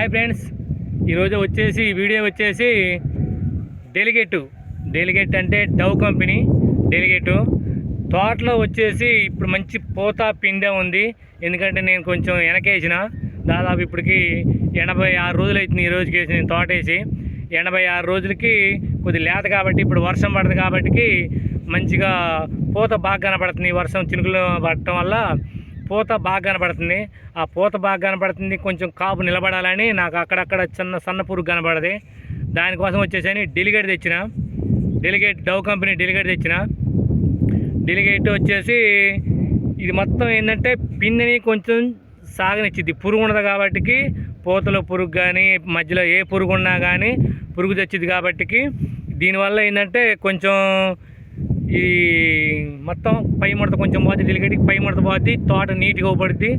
Hi friends. ఈరోజు వచ్చేసి video వచ్చేసి డెలిగేటు. డెలిగేట్ అంటే డవ్ కంపెనీ డెలిగేటు. తోటలో వచ్చేసి ఇప్పుడు మంచి పూత పిందె ఉంది. ఎందుకంటే నేను కొంచెం వెనకేసిన దాదాపు ఇప్పటికి ఎనభై ఆరు రోజులు అవుతుంది ఈ రోజుకి వేసి నేను తోట వేసి. ఎనభై ఆరు రోజులకి కొద్ది లేత కాబట్టి ఇప్పుడు వర్షం పడుతుంది కాబట్టి మంచిగా పూత బాగా కనపడుతుంది. వర్షం చినుకులు పడటం వల్ల పూత బాగా కనబడుతుంది. ఆ పూత బాగా కనబడుతుంది కొంచెం కాపు నిలబడాలని నాకు అక్కడక్కడ చిన్న సన్న పురుగు కనబడది. దానికోసం వచ్చేసని డెలిగేట్ తెచ్చిన. డెలిగేట్ డవ్ కంపెనీ డెలిగేట్ తెచ్చిన. డెలిగేట్ వచ్చేసి ఇది మొత్తం ఏంటంటే పిండిని కొంచెం సాగనిచ్చింది పురుగు ఉండదు కాబట్టి పూతలో పురుగు కానీ మధ్యలో ఏ పురుగు ఉన్నా కానీ పురుగు తెచ్చింది కాబట్టి దీనివల్ల ఏంటంటే కొంచెం ఈ మొత్తం పై ముడత కొంచెం పోతే డెలిగేట్కి పై ముడత పోతే తోట నీట్గా ఊపడుద్ది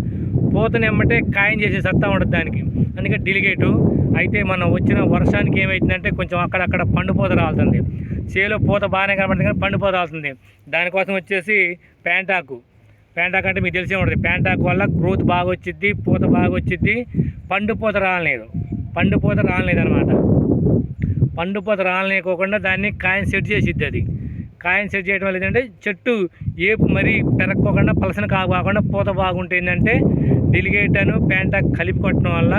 పోతనేమంటే ఎమ్మంటే ఖాయం చేసే సత్తా ఉండదు దానికి. అందుకే డెలిగేటు అయితే మనం వచ్చిన వర్షానికి ఏమవుతుందంటే కొంచెం అక్కడక్కడ పండుపోత రాలుతుంది. చేలో పూత బాగానే కనబడుతుంది కానీ పండుపోత రాలుతుంది. దానికోసం వచ్చేసి ప్యాంటాకు. ప్యాంటాక్ అంటే మీకు తెలిసే ఉంటుంది. ప్యాంటాక్ వల్ల గ్రోత్ బాగా వచ్చిద్ది పూత బాగా వచ్చిద్ది. పండుపోత రాలలేదు. పండు రాలలేదు అనమాట పండుపోత రాలనేకోకుండా దాన్ని కాయని సెట్ చేసిద్ది అది. కాయని సెట్ చేయడం వల్ల ఏంటంటే చెట్టు ఏపు మరీ పెరక్కోకుండా పలసన కాకుండా పూత బాగుంటే ఏంటంటే డెలిగేటను ప్యాంటాక్ కలిపి కొట్టడం వల్ల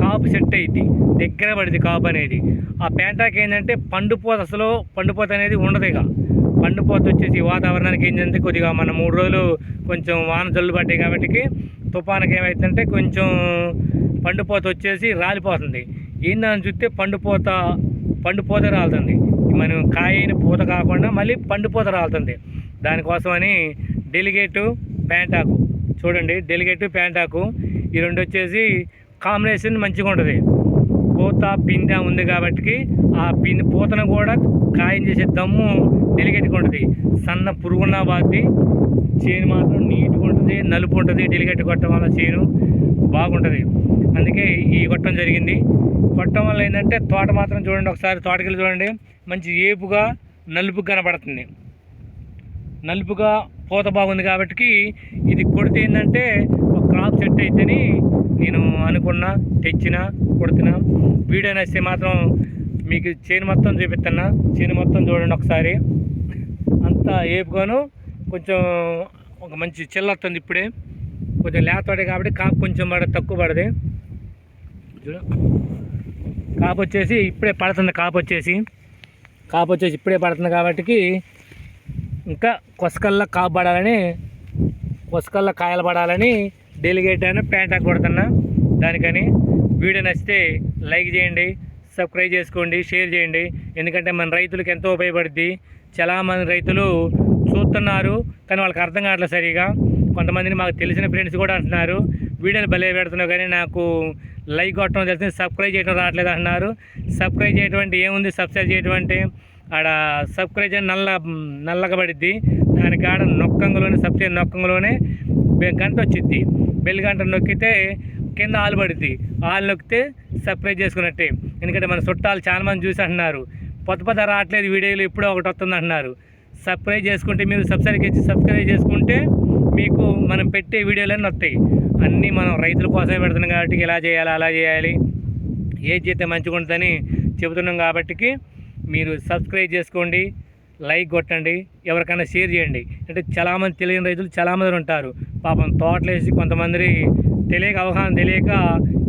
కాపు సెట్ అయ్యిద్ది దగ్గర పడింది కాపు అనేది. ఆ ప్యాంటాక్ ఏంటంటే పండుపోత అసలు పండుపోత అనేది ఉండదు ఇక. పండుపోత వచ్చేసి వాతావరణానికి ఏంటంటే కొద్దిగా మన మూడు రోజులు కొంచెం వాన జల్లు పడ్డాయి కాబట్టి తుఫానికి ఏమవుతుందంటే కొంచెం పండుపోత వచ్చేసి రాలిపోతుంది. ఏందని చూస్తే పండుపోత పండుపోత రాలుతుంది. మనం కాయని పూత కాకుండా మళ్ళీ పండుపూత రాలుతుంది. దానికోసమని డెలిగేటు ప్యాంటాకు. చూడండి డెలిగేటు ప్యాంటాకు. ఈ రెండు వచ్చేసి కాంబినేషన్ మంచిగా ఉంటుంది. పూత పిండ ఉంది కాబట్టి ఆ పిండి పూతను కూడా కాయం చేసే దమ్ము డెలిగేట్గా ఉంటుంది. సన్న పురుగున్న బాధి చేను మాత్రం నీట్గా ఉంటుంది నలుపు ఉంటుంది డెలిగేట్ కొట్టడం వల్ల చేను. బాగుంటుంది. అందుకే ఈ కొట్టడం జరిగింది. కొట్టడం వల్ల ఏంటంటే తోట మాత్రం చూడండి ఒకసారి తోటకెళ్ళి చూడండి. మంచి ఏపుగా నలుపు కనబడుతుంది. నలుపుగా పూత బాగుంది కాబట్టి ఇది కొడితే ఏంటంటే ఒక క్రాప్ సెట్ అయితేని నేను అనుకున్నా తెచ్చిన కొడుతున్నా. వీడియో నచ్చితే మాత్రం మీకు చేను మొత్తం చూపిస్తున్నా చేను మొత్తం చూడండి ఒకసారి. అంతా ఏపుగాను కొంచెం ఒక మంచి చెల్లొస్తుంది ఇప్పుడే. కొంచెం లేత కాబట్టి కాపు కొంచెం పడ తక్కువ పడది. చూడు. కాపు వచ్చేసి ఇప్పుడే పడుతుంది కాపు వచ్చేసి. కాపు వచ్చేసి ఇప్పుడే పడుతుంది కాబట్టి ఇంకా కొసకల్లా కాపు పడాలని కొసకల్లా కాయలు పడాలని డెలిగేట్ అని ప్యాంట్ కొడుతున్నా దానికని. వీడియో నచ్చితే లైక్ చేయండి సబ్స్క్రైబ్ చేసుకోండి షేర్ చేయండి. ఎందుకంటే మన రైతులకు ఎంతో ఉపయోగపడుద్ది. చాలామంది రైతులు చూస్తున్నారు కానీ వాళ్ళకి అర్థం కావట్లేదు సరిగా. కొంతమందిని మాకు తెలిసిన ఫ్రెండ్స్ కూడా అంటున్నారు. వీడియోని భలే పెడుతున్నావు కానీ నాకు లైక్ కొట్టడం తెలిసింది సబ్స్క్రైబ్ చేయడం రావట్లేదు అంటున్నారు. సబ్స్క్రైబ్ చేయటువంటి అంటే ఏముంది? సబ్స్క్రైబ్ చేయటువంటి అంటే ఆడ సబ్స్క్రైబ్ చేయడం నల్ల నల్లగా పడిద్ది దాని కాడ నొక్కంలోనే సబ్స్క్రైబ్ నొక్కంలోనే గంట వచ్చిద్ది. బెల్ గంట నొక్కితే కింద ఆలు పడుద్ది. ఆలు నొక్కితే సబ్స్క్రైబ్ చేసుకున్నట్టే. ఎందుకంటే మన చుట్టాలు చాలా మంది చూసి అంటున్నారు. పొద్దు పొద్దు రావట్లేదు వీడియోలు ఎప్పుడో ఒకటి వస్తుంది అంటున్నారు. సబ్స్క్రైబ్ చేసుకుంటే మీరు సబ్స్క్రైబ్ ఇచ్చి సబ్స్క్రైబ్ చేసుకుంటే మీకు మనం పెట్టే వీడియోలన్నీ వస్తాయి. అన్నీ మనం రైతుల కోసమే పెడుతున్నాం కాబట్టి ఇలా చేయాలి అలా చేయాలి. ఏది చేస్తే మంచిగా ఉంటుందని చెబుతున్నాం కాబట్టి మీరు సబ్స్క్రైబ్ చేసుకోండి లైక్ కొట్టండి ఎవరికైనా షేర్ చేయండి. అంటే చాలామంది తెలియని రైతులు చాలామంది ఉంటారు. పాపం తోటలేసి కొంతమంది తెలియక అవగాహన తెలియక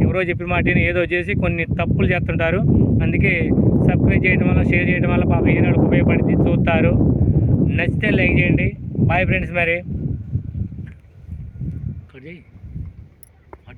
ఎవరో చెప్పిన మాటని ఏదో చేసి కొన్ని తప్పులు చేస్తుంటారు. అందుకే సబ్స్క్రైబ్ చేయడం వల్ల షేర్ చేయడం వల్ల పాపం ఏనాడు ఉపయోగపడింది చూస్తారు. నచ్చితే లైక్ చేయండి. బాయ్ ఫ్రెండ్స్ మరి.